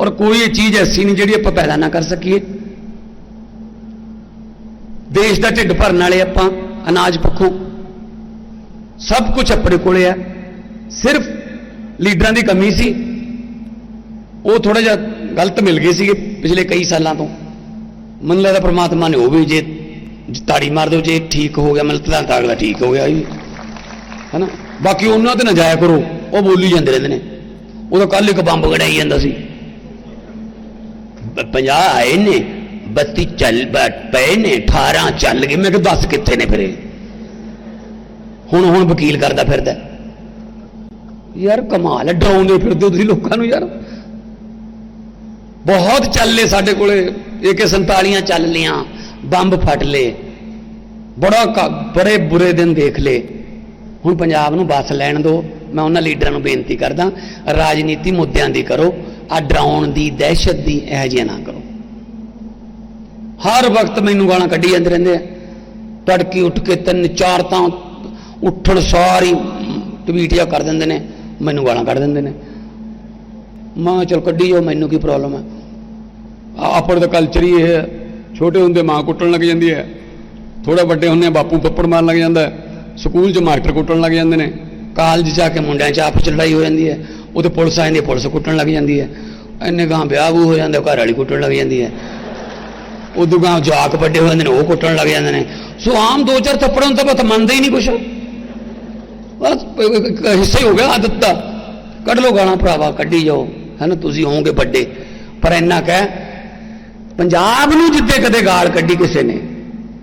ਔਰ ਕੋਈ ਇਹ ਚੀਜ਼ ਐਸੀ ਨਹੀਂ ਜਿਹੜੀ ਆਪਾਂ ਪੈਦਾ ਨਾ ਕਰ ਸਕੀਏ। ਦੇਸ਼ ਦਾ ਢਿੱਡ ਭਰਨ ਵਾਲੇ ਆਪਾਂ, ਅਨਾਜ ਪੱਖੋਂ, ਸਭ ਕੁਝ ਆਪਣੇ ਕੋਲੇ ਆ। ਸਿਰਫ ਲੀਡਰਾਂ ਦੀ ਕਮੀ ਸੀ। ਉਹ ਥੋੜਾ ਜਿਹਾ ਗਲਤ ਮਿਲ ਗਏ ਸੀਗੇ ਪਿਛਲੇ ਕਈ ਸਾਲਾਂ ਤੋਂ। ਮੈਨੂੰ ਲੱਗਦਾ ਪ੍ਰਮਾਤਮਾ ਨੇ ਉਹ ਵੀ ਜੇ ਤਾੜੀ ਮਾਰ ਦਿਓ, ਜੇ ਠੀਕ ਹੋ ਗਿਆ ਮਤਲਬ ਤਾਂ ਤਾਂ ਅਗਲਾ ਠੀਕ ਹੋ ਗਿਆ ਜੀ। ਹੈਨਾ? ਬਾਕੀ ਉਹਨਾਂ ਤੇ ਨਾ ਜਾਇਆ ਕਰੋ, ਉਹ ਬੋਲੀ ਜਾਂਦੇ ਰਹਿੰਦੇ ਨੇ। ਉਹ ਤਾਂ ਕੱਲ ਇੱਕ ਬੰਬ ਗੜਾਈ ਜਾਂਦਾ ਸੀ। 50 ਆਏ ਨੇ 32 ਚੱਲ ਪਏ ਨੇ 18 ਚੱਲ ਗਏ। ਮੈਂ ਕਿਹਾ ਦੱਸ ਕਿੱਥੇ ਨੇ ਫਿਰ? ਇਹ ਹੁਣ ਹੁਣ ਵਕੀਲ ਕਰਦਾ ਫਿਰਦਾ। ਯਾਰ ਕਮਾਲ ਹੈ, ਡਰਾਉਂਦੇ ਫਿਰਦੇ ਤੁਸੀਂ ਲੋਕਾਂ ਨੂੰ ਯਾਰ। ਬਹੁਤ ਚੱਲ ਲਏ ਸਾਡੇ ਕੋਲੇ AK47 ਚੱਲ ਲੀਆਂ ਬੰਬ ਫਟ ਲਏ। ਬੜਾ ਬੜੇ ਬੁਰੇ ਦਿਨ ਦੇਖ ਲਏ। ਹੁਣ ਪੰਜਾਬ ਨੂੰ ਬਸ ਲੈਣ ਦਿਓ ਮੈਂ ਉਹਨਾਂ ਲੀਡਰਾਂ ਨੂੰ ਬੇਨਤੀ ਕਰਦਾ, ਰਾਜਨੀਤੀ ਮੁੱਦਿਆਂ ਦੀ ਕਰੋ। ਆ ਡਰਾਉਣ ਦੀ ਦਹਿਸ਼ਤ ਦੀ ਇਹ ਜਿਹਾ ਨਾ ਕਰੋ। ਹਰ ਵਕਤ ਮੈਨੂੰ ਗਾਲਾਂ ਕੱਢੀ ਜਾਂਦੇ ਰਹਿੰਦੇ ਆ। ਤੜਕੀ ਉੱਠ ਕੇ ਤਿੰਨ ਚਾਰ ਤਾਂ ਉੱਠਣ ਸਾਰੀ ਟਵੀਟ ਜਾਂ ਕਰ ਦਿੰਦੇ ਨੇ, ਮੈਨੂੰ ਗਾਲਾਂ ਕੱਢ ਦਿੰਦੇ ਨੇ। ਮਾਂ ਚਲ ਕੱਢੀ ਜਾਓ, ਮੈਨੂੰ ਕੀ ਪ੍ਰੋਬਲਮ ਹੈ ਆ- ਦਾ ਕਲਚਰ ਹੀ ਇਹ ਹੈ। ਛੋਟੇ ਹੁੰਦੇ ਮਾਂ ਕੁੱਟਣ ਲੱਗ ਜਾਂਦੀ ਹੈ। ਥੋੜਾ ਵੱਡੇ ਹੁੰਦੇ ਬਾਪੂ ਪੱਪੜ ਮਾਰਨ ਲੱਗ ਜਾਂਦਾ ਸਕੂਲ 'ਚ ਮਾਸਟਰ ਕੁੱਟਣ ਲੱਗ ਜਾਂਦੇ ਨੇ। ਕਾਲਜ 'ਚ ਆ ਕੇ ਮੁੰਡਿਆਂ 'ਚ ਆਪਸ 'ਚ ਲੜਾਈ ਹੋ ਜਾਂਦੀ ਹੈ। ਉਹਦੇ ਪੁਲਿਸ ਆ ਜਾਂਦੀ ਹੈ ਪੁਲਿਸ ਕੁੱਟਣ ਲੱਗ ਜਾਂਦੀ ਹੈ। ਇੰਨੇ ਗਾਂ ਵਿਆਹ ਵੂ ਹੋ ਜਾਂਦਾ ਘਰ ਵਾਲੀ ਕੁੱਟਣ ਲੱਗ ਜਾਂਦੀ ਹੈ। ਉਦੋਂ ਗਾਂ ਜਾਕ ਵੱਡੇ ਹੋ ਜਾਂਦੇ ਨੇ, ਉਹ ਕੁੱਟਣ ਲੱਗ ਜਾਂਦੇ ਨੇ। ਸੋ ਆਮ ਦੋ ਚਾਰ ਥੱਪੜਾਂ ਨੂੰ ਤਾਂ ਬਸ ਮੰਨਦੇ ਹੀ ਨਹੀਂ ਕੁਛ। ਬਸ ਹਿੱਸਾ ਹੀ ਹੋ ਗਿਆ ਆਦਤ ਦਾ। ਕੱਢ ਲਓ ਗਾਲਾਂ ਭਰਾਵਾ, ਕੱਢੀ ਜਾਓ। ਹੈਨਾ ਤੁਸੀਂ ਹੋਵੋਗੇ ਵੱਡੇ। ਪਰ ਇੰਨਾ ਕਹਿ, ਪੰਜਾਬ ਨੂੰ ਜਿੱਦੇ ਕਦੇ ਗਾਲ ਕੱਢੀ ਕਿਸੇ ਨੇ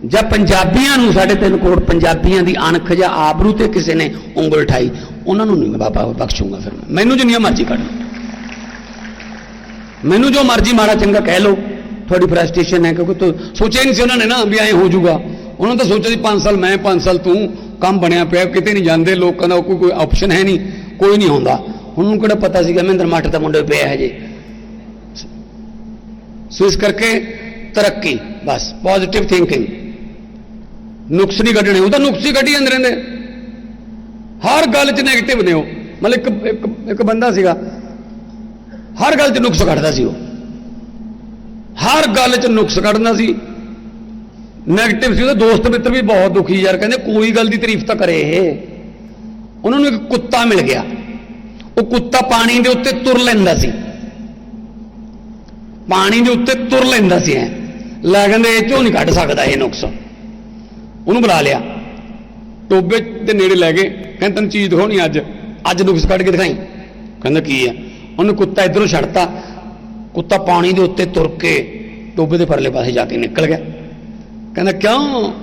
ਜਾਂ ਪੰਜਾਬੀਆਂ ਨੂੰ ਸਾਡੇ ਤਿੰਨ ਕਰੋੜ ਪੰਜਾਬੀਆਂ ਦੀ ਅਣਖ ਜਾਂ ਆਬਰੂ ਤੇ ਕਿਸੇ ਨੇ ਉਂਗਲ ਠਾਈ ਉਹਨਾਂ ਨੂੰ ਨਹੀਂ ਮੈਂ ਬਾਬਾ ਬਖਸ਼ੂੰਗਾ ਫਿਰ ਮੈਨੂੰ ਜਿੰਨੀਆਂ ਮਰਜ਼ੀ ਕੱਢ ਮੈਨੂੰ ਜੋ ਮਰਜ਼ੀ ਮਾੜਾ ਚੰਗਾ ਕਹਿ ਲਓ, ਤੁਹਾਡੀ ਫਰਸਟ੍ਰੇਸ਼ਨ ਹੈ, ਕਿਉਂਕਿ ਤੂੰ ਸੋਚਿਆ ਨਹੀਂ ਸੀ ਉਹਨਾਂ ਨੇ ਨਾ ਵੀ ਐਂ ਹੋ ਜਾਊਗਾ। ਉਹਨਾਂ ਤਾਂ ਸੋਚਿਆ ਸੀ 5 ਸਾਲ ਮੈਂ 5 ਸਾਲ ਤੂੰ ਕੰਮ ਬਣਿਆ ਪਿਆ, ਕਿਤੇ ਨਹੀਂ ਜਾਂਦੇ ਲੋਕਾਂ ਦਾ ਕੋਈ ਕੋਈ ਆਪਸ਼ਨ ਹੈ ਨਹੀਂ, ਕੋਈ ਨਹੀਂ ਹੁੰਦਾ ਹੁਣ ਨੂੰ ਕਿਹੜਾ ਪਤਾ ਸੀਗਾ, ਮਹਿੰਦਰ ਮੱਠ ਦਾ ਮੁੰਡਾ ਪਿਆ ਹੈ ਜੇ ਸੋ ਇਸ ਕਰਕੇ ਤਰੱਕੀ, ਬਸ ਪੋਜ਼ਿਟਿਵ ਥਿੰਕਿੰਗ ਨੁਕਸ ਨਹੀਂ ਕੱਢਣੇ, ਉਹ ਤਾਂ ਨੁਕਸ ਹੀ ਕੱਢੀ ਜਾਂਦੇ ਰਹਿੰਦੇ। ਹਰ ਗੱਲ 'ਚ 네ਗੇਟਿਵ ਨੇ ਉਹ। ਮਤਲਬ ਇੱਕ ਇੱਕ ਬੰਦਾ ਸੀਗਾ, ਹਰ ਗੱਲ 'ਚ ਨੁਕਸ ਕੱਢਦਾ ਸੀ ਉਹ। ਹਰ ਗੱਲ 'ਚ ਨੁਕਸ ਕੱਢਦਾ ਸੀ। 네ਗੇਟਿਵ ਸੀ ਉਹਦਾ। ਦੋਸਤ ਮਿੱਤਰ ਵੀ ਬਹੁਤ ਦੁਖੀ ਯਾਰ, ਕਹਿੰਦੇ ਕੋਈ ਗੱਲ ਦੀ ਤਾਰੀਫ ਤਾਂ ਕਰੇ ਇਹ। ਉਹਨਾਂ ਨੂੰ ਇੱਕ ਕੁੱਤਾ ਮਿਲ ਗਿਆ। ਉਹ ਕੁੱਤਾ ਪਾਣੀ ਦੇ ਉੱਤੇ ਤੁਰ ਲੈਂਦਾ ਸੀ। ਪਾਣੀ ਦੇ ਉੱਤੇ ਤੁਰ ਲੈਂਦਾ ਸੀ ਐ। ਲੈ ਕਹਿੰਦੇ ਇਹ ਚੋਂ ਨਹੀਂ ਕੱਢ ਸਕਦਾ ਇਹ ਨੁਕਸ। ਉਹਨੂੰ ਬੁਲਾ ਲਿਆ। ਟੋਬੇ ਦੇ ਨੇੜੇ ਲੈ ਗਏ। ਕਹਿੰਦੇ, ਤੈਨੂੰ ਚੀਜ਼ ਦਿਖਾਉਣੀ ਅੱਜ। ਅੱਜ ਨੁਕਸ ਕੱਢ ਕੇ ਦਿਖਾਈ। ਕਹਿੰਦਾ, ਕੀ ਆ? ਉਹਨੂੰ ਕੁੱਤਾ ਇਧਰੋਂ ਛੱਡਤਾ। ਕੁੱਤਾ ਪਾਣੀ ਦੇ ਉੱਤੇ ਤੁਰ ਕੇ ਟੋਬੇ ਦੇ ਪਰਲੇ ਪਾਸੇ ਜਾ ਕੇ ਨਿਕਲ ਗਿਆ। ਕਹਿੰਦਾ, ਕਿਉਂ?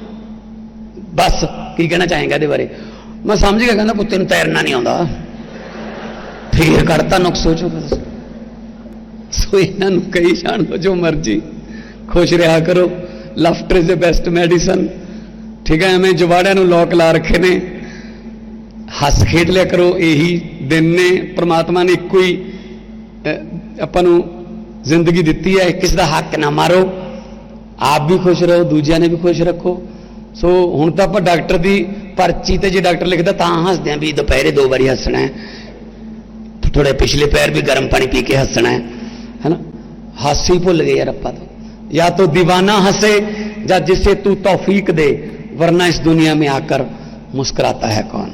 ਬਸ, ਕੀ ਕਹਿਣਾ ਚਾਹੇਗਾ ਇਹਦੇ ਬਾਰੇ? ਮੈਂ ਸਮਝ ਗਿਆ, ਕਹਿੰਦਾ, ਕੁੱਤੇ ਨੂੰ ਤੈਰਨਾ ਨਹੀਂ ਆਉਂਦਾ। ਫੇਰ ਕੱਢਤਾ ਨੁਕਸ ਹੋ ਬਸ। ਸੋ ਇਹਨਾਂ ਨੂੰ ਕਹੀ ਜਾਣ ਦਿਓ ਜੋ ਮਰਜ਼ੀ। ਖੁਸ਼ ਰਿਹਾ ਕਰੋ। Laughter is the best medicine ਠੀਕ ਹੈ, ਐਵੇਂ ਜਵਾੜਿਆਂ ਨੂੰ ਲੋਕ ਲਾ ਰੱਖੇ ਨੇ। ਹੱਸ ਖੇਡ ਲਿਆ ਕਰੋ, ਇਹੀ ਦਿਨ ਨੇ। ਪ੍ਰਮਾਤਮਾ ਨੇ ਇੱਕੋ ਹੀ ਆਪਾਂ ਨੂੰ ਜ਼ਿੰਦਗੀ ਦਿੱਤੀ ਹੈ, ਕਿਸੇ ਦਾ ਹੱਕ ਨਾ ਮਾਰੋ। ਆਪ ਵੀ ਖੁਸ਼ ਰਹੋ, ਦੂਜਿਆਂ ਨੇ ਵੀ ਖੁਸ਼ ਰੱਖੋ। ਸੋ ਹੁਣ ਤਾਂ ਆਪਾਂ ਡਾਕਟਰ ਦੀ ਪਰਚੀ ਤੇ ਜੇ ਡਾਕਟਰ ਲਿਖਦਾ ਤਾਂ ਹੱਸਦੇ ਆਂ ਵੀ ਦੁਪਹਿਰੇ ਦੋ ਵਾਰੀ ਹੱਸਣਾ ਹੈ। ਥੋੜੇ ਪਿਛਲੇ ਪੈਰ ਵੀ ਗਰਮ ਪਾਣੀ ਪੀ ਕੇ ਹੱਸਣਾ ਹੈ, ਹੈਨਾ? ਹਾਸੀ ਭੁੱਲ ਗਏ ਯਾਰ ਆਪਾਂ ਤਾਂ। ਜਾਂ ਤੋ دیਵਾਨਾ ਹੱਸੇ, ਜਾਂ ਜਿਸੇ ਤੂੰ ਤੌਫੀਕ ਦੇ। वरना इस दुनिया में आकर मुस्कुराता है कौन